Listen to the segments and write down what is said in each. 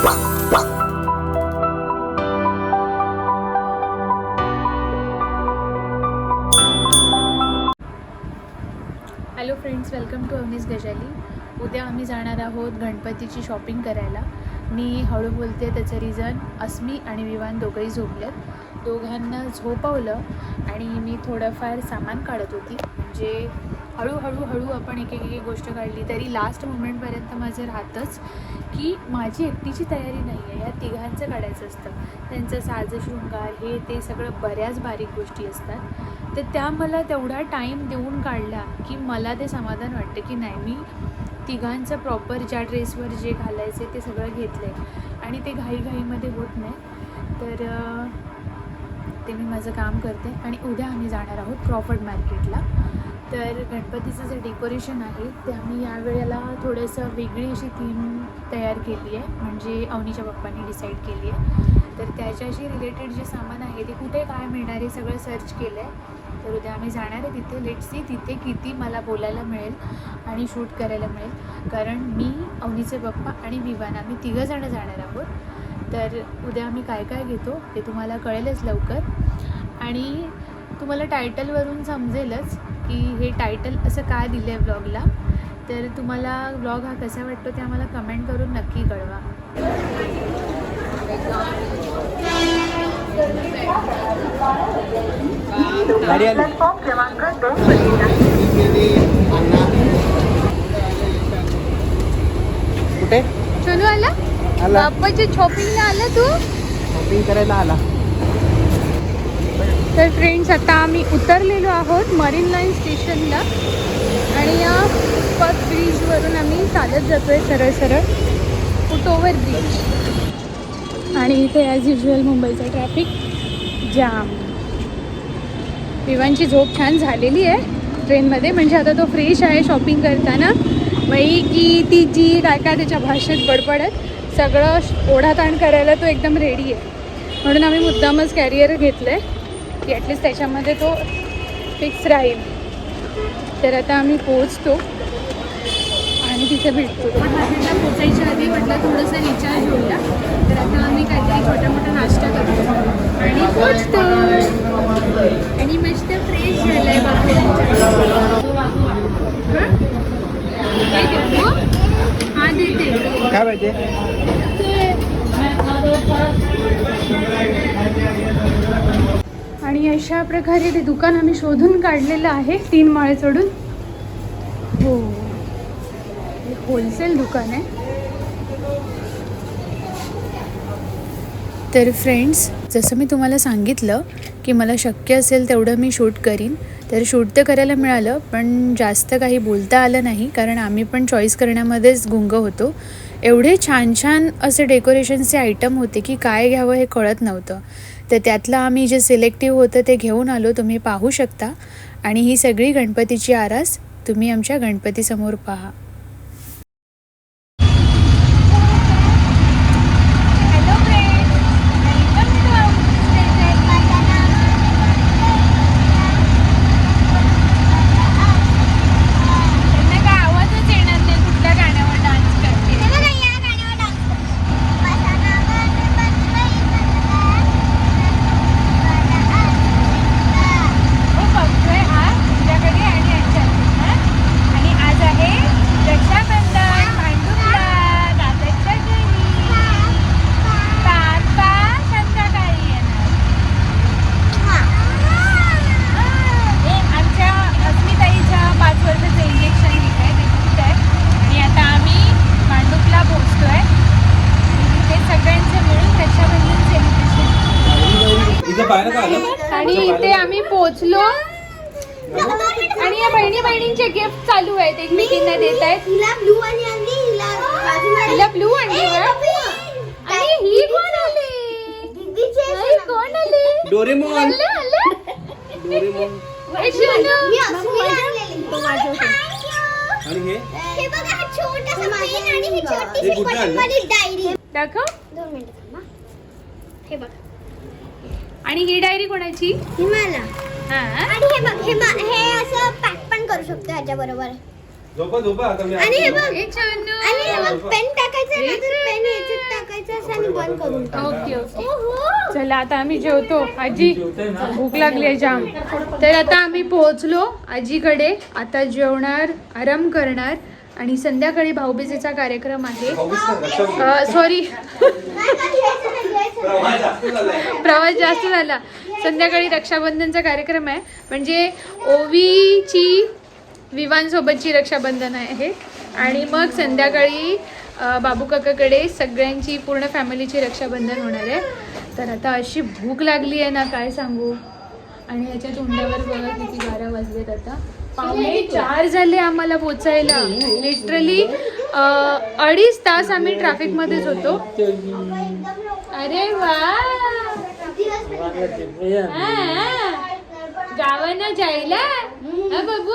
Hello friends welcome to Avanis Gajali उद्या आम्ही जाणार आहोत गणपतीची शॉपिंग करायला. मी हळू बोलते त्याचं रिझन अस्मी आणि विवान दोघंही झोपलेत. दोघांना झोपवलं आणि मी थोडंफार सामान काढत होती. म्हणजे हळूहळू हळू आपण एक एक गोष्ट काढली तरी लास्ट मुमेंटपर्यंत माझं राहतंच की माझी एकटीची तयारी नाही आहे या तिघांचं काढायचं असतं. त्यांचं साजशृंगार हे ते सगळं बऱ्याच बारीक गोष्टी असतात. तर त्या मला तेवढा टाईम देऊन काढला की मला ते समाधान वाटतं की नाही मी तिघांचं प्रॉपर ज्या ड्रेसवर जे घालायचे ते सगळं घेतलं आहे आणि ते घाईघाईमध्ये होत नाही. तर ते मी माझं काम करते आणि उद्या आम्ही जाणार आहोत क्रॉफर्ड मार्केटला. तर गणपतीचं जे डेकोरेशन आहे ते आम्ही यावेळेला थोडंसं वेगळी अशी थीम तयार केली आहे. म्हणजे अवनीच्या पप्पांनी डिसाईड केली आहे. तर त्याच्याशी रिलेटेड जे सामान आहे ते कुठे काय मिळणार आहे सगळं सर्च केलं आहे तर उद्या आम्ही जाणार आहे तिथे. लेट सी तिथे किती मला बोलायला मिळेल आणि शूट करायला मिळेल. कारण मी अवनीचे पप्पा आणि विवान आम्ही तिघंजणं जाणार आहोत. तर उद्या आम्ही काय काय घेतो ते तुम्हाला कळेलच लवकर. आणि तुम्हाला टायटलवरून समजेलच की हे टायटल असं काय दिलं आहे ब्लॉगला तर तुम्हाला ब्लॉग हा कसा वाटतो ते आम्हाला कमेंट करून नक्की कळवा. कुठे? चलू आला? आला. बाप्पाच्या शॉपिंगला आला तू? शॉपिंग करायला आला. तर फ्रेंड्स आता आम्ही उतरलेलो आहोत मरीन लाईन स्टेशनला आणि या फुटपाथ ब्रिजवरून आम्ही चालत जातो आहे सरळ सरळ फुटओव्हर ब्रिज आणि इथे ॲज युजल मुंबईचा ट्रॅफिक जाम विवांची झोप छान झालेली आहे ट्रेनमध्ये म्हणजे आता तो फ्रेश आहे शॉपिंग करताना. बाई की ती जी काय काय त्याच्या भाषेत बडबडत. सगळं ओढाताण करायला तो एकदम रेडी आहे. म्हणून आम्ही मुद्दामच कॅरियर घेतलं आहे की ॲटलिस्ट त्याच्यामध्ये तो फिक्स राहील. तर आता आम्ही पोचतो आणि तिथे भेटतो. मार्केटला पोचायच्या आधी म्हटलं थोडंसं रिचार्ज होऊया. तर आता आम्ही काहीतरी छोटा मोठा नाश्ता करतो. आणि पोचतो आणि मस्त फ्रेश झालं आहे हा? देते. काय पाहिजे आणि अशा प्रकारे ते दुकान आम्ही शोधून काढलेलं आहे तीन माळे चढून. हो. हे होलसेल दुकान आहे. तर फ्रेंड्स जसं मी तुम्हाला सांगितलं की मला शक्य असेल तेवढं मी शूट करीन. तर शूट तर करायला मिळालं पण जास्त काही बोलता आलं नाही कारण आम्ही पण चॉईस करण्यामध्येच गुंग होतो. एवढे छान छान असे डेकोरेशनचे आयटम होते की काय घ्यावं हे कळत नव्हतं. तर त्यातलं आम्ही जे सिलेक्टिव्ह होतं ते घेऊन आलो तुम्ही पाहू शकता. आणि ही सगळी गणपतीची आरास तुम्ही आमच्या गणपतीसमोर पहा हॅलो त्यांना काय आवाजच येणार नाही कुठल्या गाण्यावर डान्स करते हो बघतोय हा तुझ्याकडे आणि यांच्याकडे हा? आणि आज आहे रक्षाबंधन भांडुपला दादाच्या घरी बाप्पा संध्याकाळी येणार हे आमच्या अस्मिताईच्या पाच वर्षाचं इंजेक्शन घेत आहे ते खूप आहे आणि आता आम्ही भांडुपला पोहोचतोय आणि तिथे सगळ्यांचे मिळून रक्षाबंधन सेलिब्रेशन इथं पाहिलं का आलं आणि इथे आम्ही पोहोचलो आणि या बहिणी बहिणींचे गिफ्ट चालू आहेत एकमेकींना देत आहेत हिला ब्लू आणि आणली हिला बाजूला तिला ब्लू आणली का आणि ही कोण आली दीदीचे आई, कोण आली डोरेमॉन. आणि हे? हे बघा हा छोटासा पेन आणि ही हे छोटीशी कुठे आणलं? बटनवाली डायरी. दाखव. दोन मिनिटं थांबा. हे बघ. आणि ही डायरी कोणाची? ही मला हा. आणि हे बघ हे हे असं पॅक पण करू शकतो ह्याच्या बरोबर झोपा झोपा आता मी आणि हे बघ. आणि हे बघ पेन टाकायचं ना तर पेन टाकायचं बघायचं आणि बंद करून ओके ओके. ओहो. चला आता आम्ही जेवतो. आजी भूक लागली आहे जाम. तर आता आम्ही पोहोचलो आजीकडे. आता जेवणार आराम करणार आणि संध्याकाळी भाऊबीजेचा कार्यक्रम आहे. सॉरी प्रवास जास्त झाला. संध्याकाळी रक्षाबंधनचा कार्यक्रम आहे. म्हणजे ओवीची विवांसोबतची रक्षाबंधन आहे. आणि मग संध्याकाळी बाबू काकाकडे सगळ्यांची पूर्ण फॅमिलीची रक्षाबंधन होणार आहे. तर आता अशी भूक लागली आहे ना काय सांगू? आणि ह्याच्या तोंडावर बघा किती बारा वाजलेत आता. पावणे चार झाले आम्हाला पोचायला. लिटरली अडीच तास आम्ही ट्रॅफिकमध्येच होतो. अरे वा. गावानं जायला? हा बाबू?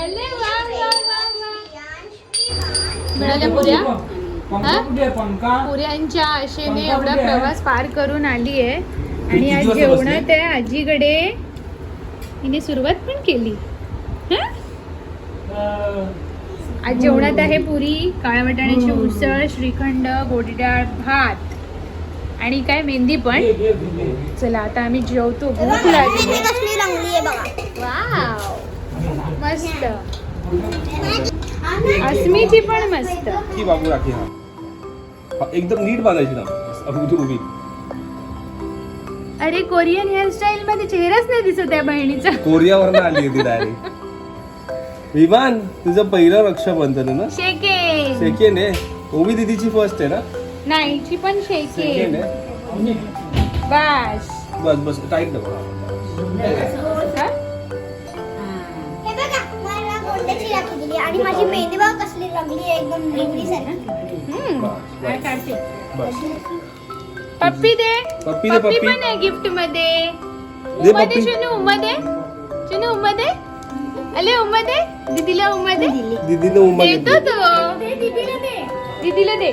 अरे वा वा वा वा. मिळाल्या पुऱ्या? हा? पुऱ्यांच्या आशेने एवढा प्रवास पार करून आली आहे. आणि किती आज जेवणात? आहे आजीकडे. हिने सुरुवात पण केली. हं? आज जेवणात आहे पुरी काळ्या वाटाण्याची उसळ श्रीखंड गोडी डाळ भात. आणि काय मेहंदी पण? चला आता आम्ही जेवतो. भूक लागली. मस्त. अस्मीची पण मस्त. की बाबू राखी हा. एकदम नीट बांधायची ना. अगदी उभी अरे कोरियन हेअरस्टाईल मध्ये चेहराच नाही दिसत आहे बहिणीचा. कोरियावरनं आली होती डायरेक्ट विमान तुझं पहिलं रक्षाबंधन ना? शेके सेकंड आहे. ओवी दिदीची फर्स्ट आहे ना? नाही ची पण शेके सेकंड आहे. बस. बस बस टाईट नको हा? हे बघा मला गोंड्याची राखी दिली आणि माझी मेहंदी बघा कसली रंगली आहे एकदम निवडी सारखी हम्म. बस पप्पी दे. पप्पी दे, पप्पी पप्पी. पण आहे गिफ्टमध्ये दे उम्मा दे पप्पी. शनू उम्मा दे. शनू उम्मा दे. अले उम्मा दे. दीदीला उम्मा दे. दीदीने उमा देतो घेतली तो दीदीला दे.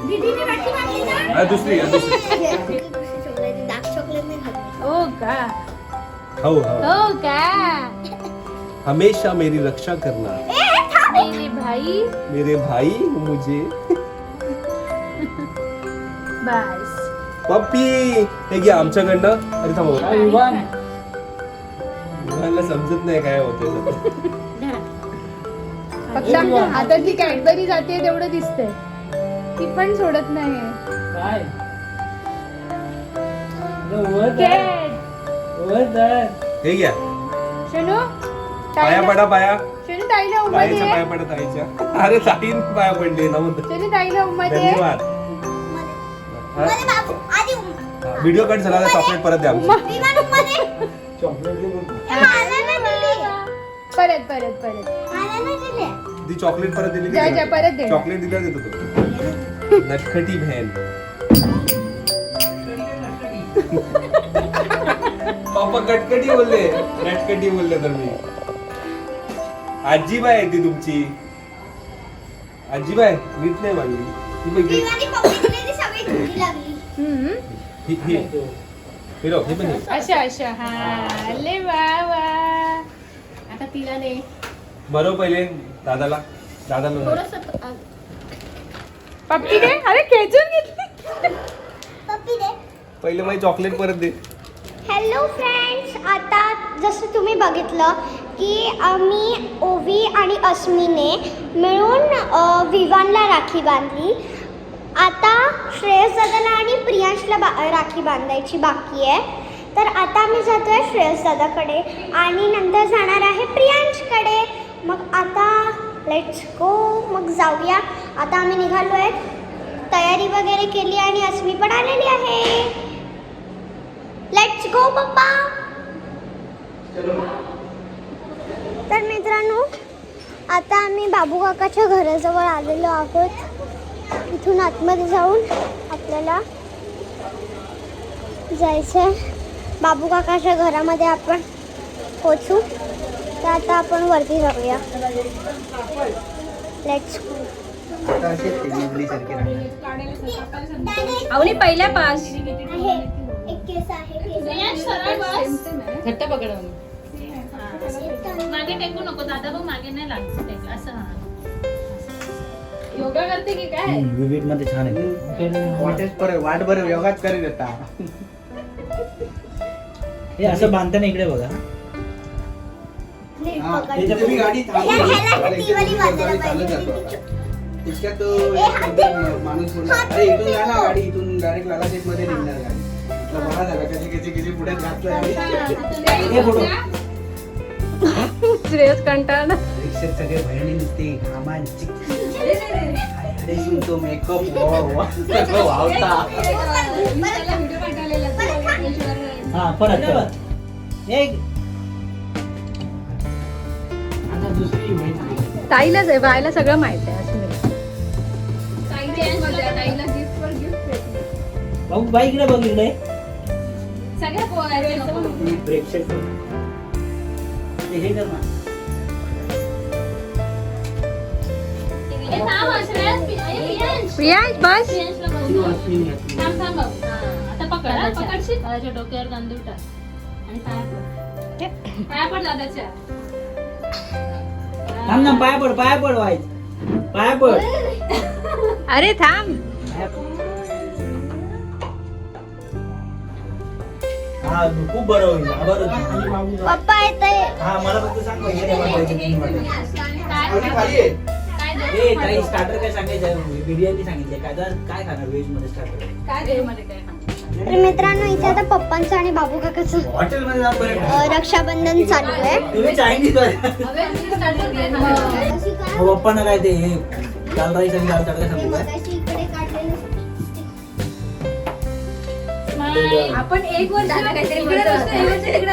दीदीला दे दीदीने राखी बांधली ना? दुसरी आहे, दुसरी. डार्क चॉकलेट नाही खात हो का? हो हो हो का? हमेशा मेरी रक्षा करना। मेरे भाई. मेरे भाई मुझे। बस. पप्पी हे घ्या आमच्याकडनं. अरे थांबा विमानला समजत नाही काय होते फक्त आता ती कॅडबरी जाते तेवढं दिसतंय. ती पण सोडत नाही. Cat. हे घ्या. शनू पाया पडा पाया. शनू ताईला पाया पडा ताईच्या अरे ताईन पाया पडले ना म्हणतो शनू ताईला उम्मा दे. धन्यवाद. मध्ये बाबू आधी उम्मा. व्हिडिओ कट झाला चॉकलेट परत द्या उम्मा विमान उम्मा दे. मला नाही दिली. परत परत परत. मला नाही दिली. ती चॉकलेट परत दिली जा, जा, परत दे. चॉकलेट दिल्यावर देतो. तो नटखटी बहन. पापा कटकटी बोलले नटकटी बोलले तर मी. आजीबाई आहे ती तुमची. आजीबाई नीट नाही मांडली ती बघ, ही- विमानी पप्पी दिली ती सगळी धुकी लागली. हम्म. ही ही. फिरव हे पण हे. अशा अशा. हा. अले वा वा. आता तिला दे. भरव पहिले दादाला. दादाला थोडस पप्पी दे. अरे खेचून घेतली. पप्पी दे. पहिले माझी चॉकलेट परत दे. हॅलो फ्रेंड्स आता जसं तुम्ही बघितलं की आम्ही ओवी आणि अस्मीने मिळून विवानला राखी बांधली. आता श्रेयस दादाला आणि प्रियांशला बा राखी बांधायची बाकी आहे. तर आता आम्ही जातो आहे श्रेयस दादाकडे आणि नंतर जाणार आहे प्रियांशकडे. मग आता लेट्स गो मग जाऊया. आता आम्ही निघालो आहे तयारी वगैरे केली आणि अस्मी पण आलेली आहे. लेट्स गो पप्पा. तर मित्रांनो आता आम्ही बाबू काकाच्या घराजवळ आलेलो आहोत. इथून आतमध्ये जाऊन आपल्याला जायचं आहे बाबू काकाच्या घरामध्ये आपण पोचू तर आता आपण वरती जाऊया. लेट्स पहिल्या पास. आहे. एक केस आहे घट्ट पकड. मागे टेकू नको दादा बघ मागे नाही लागत असं हा. योगा करते की काय? विविधमध्ये छान आहे. वाटेच पर वाट बरं योगाच करीत होता हे असं बांधताना इकडे बघा. गाडी थांबवली. ह्या- ह्याला अरे, इथे ती वाली मी बाजूला गाडी पाहिजे. चालत जातो आता. तितक्यात तो एकदम माणूस बोलला अरे इथून ना गाडी इथून डायरेक्ट लाला शेटमध्ये निघणार गाडी. बरा झाला कशी कशी कशी पुढे घातलं हे श्रेयस कंटाळा रिक्षेत सगळे बहिणी अरे तो मेकअप सगळं वावता हा. परत. एक ताईलाच आहे बायला सगळं माहीत आहे असं भाऊ बाई इकडे बघ इकडे. हे हे कर ना. प्रियांश बस. हा, डोक्यावर तांदूळ टाक. आणि पाया पड. पाया पड दादाच्या. थांब ना पाया पड पाया पड वाईज पाया पड अरे थांब. हा खूप बरं होईल. हा, बरं. होईल. पप्पा येते हा मला फक्त सांग नाही वाटायचं, वाटायचं. ए ताई स्टार्टर काय सांगायचं बिर्याणी सांगितली. काय तर काय खाणार व्हेजमध्ये स्टार्टर काय दे मध्ये काय? तर मित्रांनो इथे आता पप्पांचं आणि बाबू काकाचं रक्षाबंधन चालू आहे. हो पप्पांना काय ते हे दाल राईस आणि दाल तडका सांगू काय Smile. आपण एक वर्ष काहीतरी?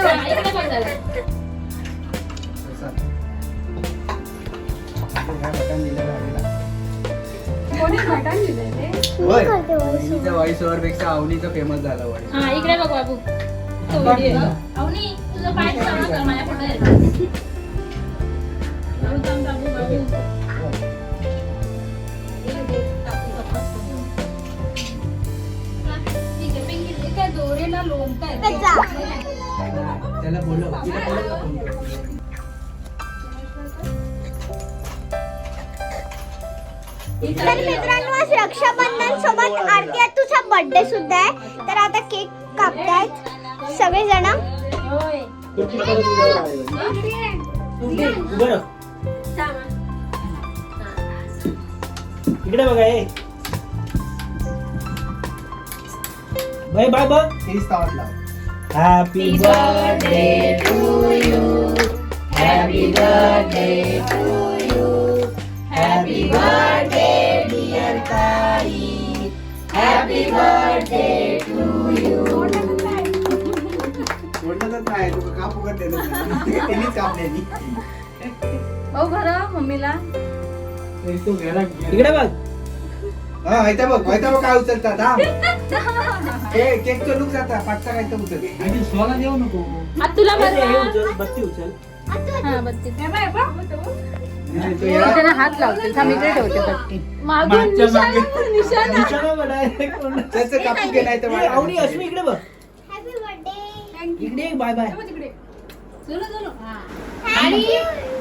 कोणी मटण दिलंय ते? होय अवनीच्या व्हॉइस ओव्हरपेक्षा अवनीचं फेमस झालं. हा इकडे बघ बाबू. तो व्हिडिओ अवनी तुझं पाय चालू कर माझ्या पुढे ये. बाबू बर्थडे सुद्धा आहे. तर आता केक कापतायत. सगळेजण. होय. इकडे बघा ए. बाय बाय बघ happy birthday to you happy birthday to you happy birthday happy birthday to you नाही. त्यांनीच हो खरं मम्मीला. इकडे बघ. हा माहिती बघ माहिती बघ काय उचलतात हा हे केकचं लुक जाता. पाठचा काय तर उचल सोला देऊ नको. आता तुला हे बरं उचल बत्ती उचल. हा बत्ती. त्यांना हात लावतील. थांब इकडे ठेवते पट्टी. मागून मागच्या निशाणा, मागे. निशाणा. निशाणा बघ, direct कोण- त्याचं कापू घे नाही तर ए, आवडी अश्मी इकडे बघ. हॅपी बर्थडे इकडे बाय बाय आणि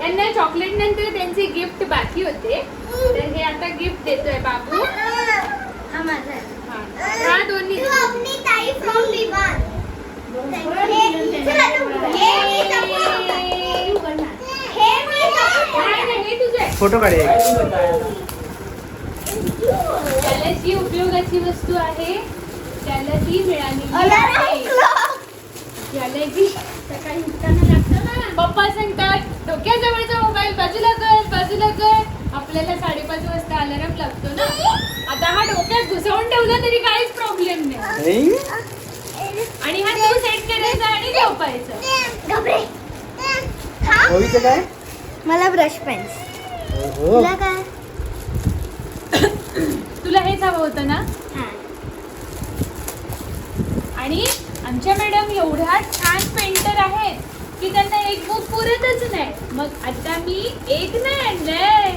त्यांना चॉकलेट नंतर त्यांचे गिफ्ट बाकी होते. तर हे आता गिफ्ट देतोय बाबू. हा माझा. आहे. हा. हा दोन्ही. तू अपनी ताई फ्रॉम विमान हे चला तू मी जपून- फोटो काढे त्याला जी उपयोगाची वस्तू आहे. त्याला ती clock. ज्याला जी सकाळी उठताना लागतं ना. पप्पा सांगतात डोक्याजवळचा मोबाईल बाजूला कर बाजूला कर. आपल्याला साडेपाच वाजता अलार्म लागतो ना. आता हा डोक्यात घुसवून ठेवला तरी काहीच प्रॉब्लेम नाही. आणि हा तू सेट करायचा आणि झोपायचं. हा? काय? मला ब्रश पेन्स. तुला काय? तुला हेच हवं होतं ना? हा. आणि आमच्या मॅडम एवढ्या छान पेंटर आहेत की त्यांना एक बुक पुरतच नाही. मग आता मी एक नाही आणलंय.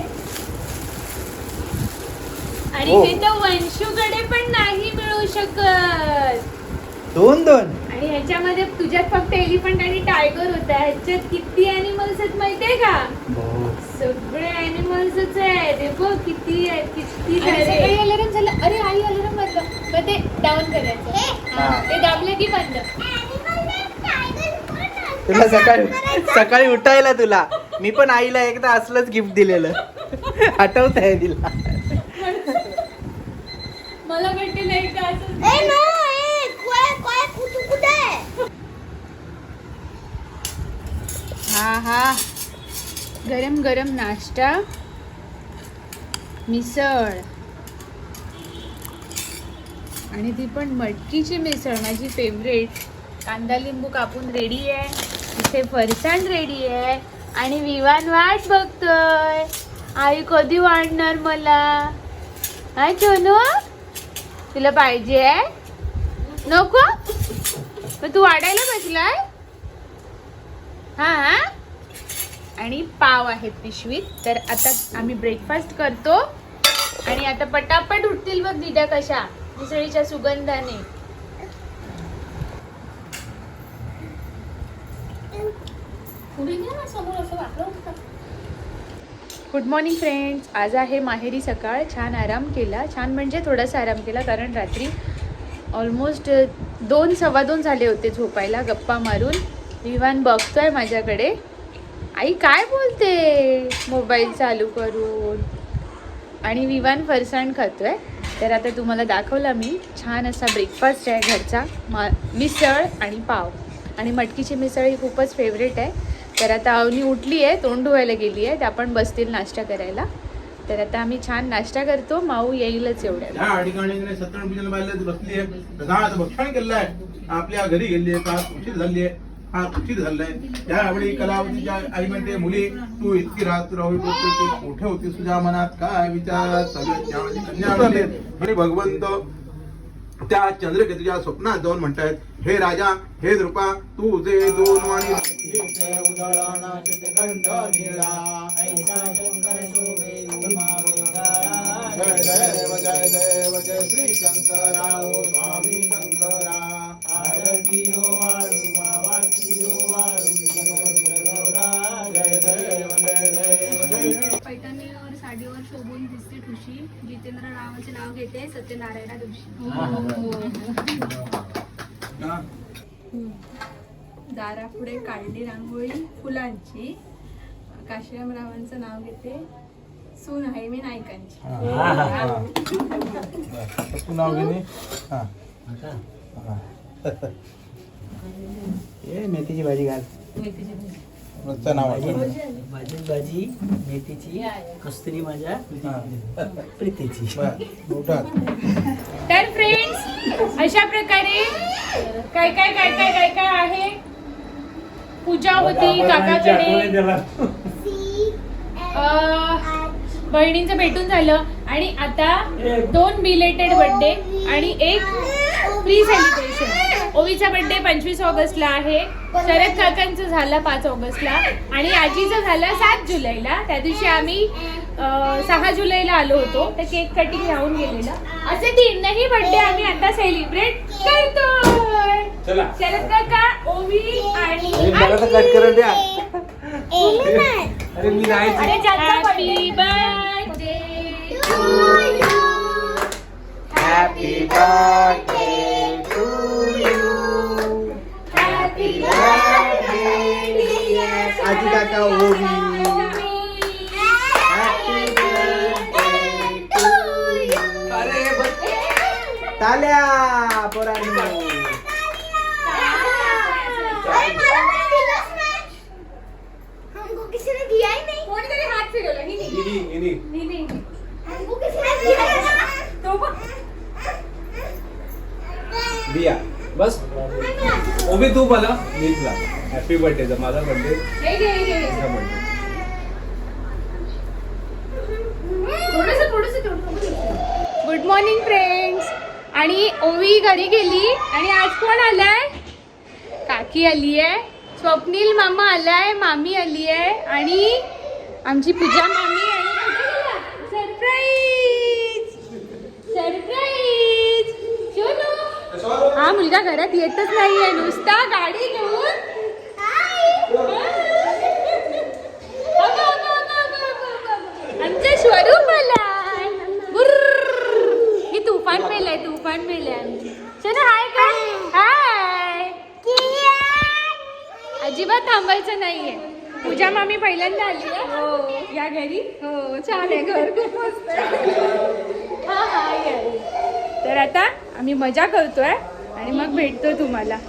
आणि हो. हे तर वंशूकडे पण नाही मिळू शकत. दोन दोन. आणि ह्याच्यामध्ये तुझ्यात फक्त एलिफंट आणि टायगर होता. ह्याच्यात किती अॅनिमल्स आहेत माहितीये का? सगळे अॅनिमल्सच आहे. ते बघ किती आहेत किती आणि सकाळी अलार्म झालं. अरे आई अलार्म वाजलं मग ते डाऊन करायचं. हा, ते दाबले की बंद. तुला सकाळी सकाळी उठायला तुला. मी पण आईला एकदा असलंच गिफ्ट दिलेलं. आठवत आहे तिला. मला वाटते नाही का असं ए नो ए कोय कोय कुठे कुठे हा हा. गरम गरम नाश्ता. मिसळ. आणि ती पण मटकीची मिसळ माझी फेवरेट कांदा लिंबू कापून रेडी आहे. इथे फरसाण रेडी आहे. आणि विवान वाट बघतोय. आई कधी वाढणार मला? हा चोनू तुला पाहिजे नको? मग तू वाढायला बसलाय? हा आणि पाव आहेत पिशवीत. तर आता आम्ही ब्रेकफास्ट करतो. आणि आता पटापट उठतील बघ दिद्या कशा. मिसळीच्या सुगंधाने. गुड मॉर्निंग फ्रेंड्स आज आहे माहेरी सकाळ. छान आराम केला. छान म्हणजे थोडासा आराम केला कारण रात्री ऑलमोस्ट दोन सव्वा दोन झाले होते झोपायला. गप्पा मारून. विवान बघतोय माझ्याकडे. आई काय बोलते? मोबाईल चालू करून. आणि विवान फरसाण खातोय. तर आता तुम्हाला दाखवला मी. छान असा ब्रेकफास्ट आहे घरचा. म मिसळ आणि पाव. आणि मटकीची मिसळ ही खूपच फेवरेट आहे. तर आता अवनी उठली आहे तोंड धुवायला गेली आहे त्या पण बसतील नाश्ता करायला. तर आता आम्ही छान नाश्ता करतो. माऊ येईलच एवढ्या आपल्या घरी गेली आहे उशीर झाली आहे फार उचित झालाय? त्यावेळी कलावतीच्या आई म्हणते मुली तू इतकी रात्र राहू तू मोठे होती तुझ्या मनात. काय विचार? कन्या आणि भगवंत त्या चंद्रकेतूच्या स्वप्नात जाऊन म्हणतायत हे राजा हे नृपा तू जे दोन वाणी जय देव जय देव जय श्री शंकरा स्वामी शंकरा ठुशी जितेंद्र रावाचे नाव घेते सत्यनारायणा दिवशी दारापुढे काढली रांगोळी फुलांची. काशीरामरावांचं नाव घेते सून आहे मी नायकांची तू नाव घेणे? हा. ए मेथीची भाजी घाल. रोजचं नाव आहे. भाजी भाजी मेथीची कस्तुरी माझ्या. प्रीतीची. बरं, मोठा. तर फ्रेंड्स अशा प्रकारे काय काय काय काय काय काय आहे? पूजा होती काकाकडे. अं, बहिणींचं भेटून झालं आणि आता दोन बिलेटेड बर्थडे आणि एक प्री सेलिब्रेशन ओवीचा बर्थडे पंचवीस ऑगस्टला आहे. शरद काकांचं झालं पाच ऑगस्टला. आणि आजीचं झालं सात जुलैला. त्या दिवशी आम्ही सहा जुलैला आलो होतो. तर केक कटिंग राहून गेलेलं. असे तीनही बर्थडे आम्ही आता सेलिब्रेट करतोय. शरद काका ओवी आणि मला तर कट करून द्या. एली नाही अरे मी नाही अरे ज्याचा हॅपी बर्थडे हॅपी बर्थडे ओवी ताल्या पोरांनो दिया बस ओबी तू मला तुला हॅपी बर्थडेचा माझा बर्थडे. तुझा बर्थडे. गुड मॉर्निंग फ्रेंड्स आणि ओवी घरी गेली आणि आज कोण आलाय? काकी आली आहे स्वप्नील मामा आलाय मामी आली आहे आणि आमची पूजा मामी आणि हा मुलगा घरात येतच नाहीये. नुसता गाडी घेऊन. आमचे स्वरूप मी हे तुफान मेलंय तुफान मेलंय. चला हाय काय हाय अजिबात थांबायचं नाहीये. पूजा मामी पहिल्यांदा आली हो या घरी. हो छान आहे. घर खूप मस्त हा हा तर आता आम्ही मजा करतोय आणि मग भेटतो तुम्हाला.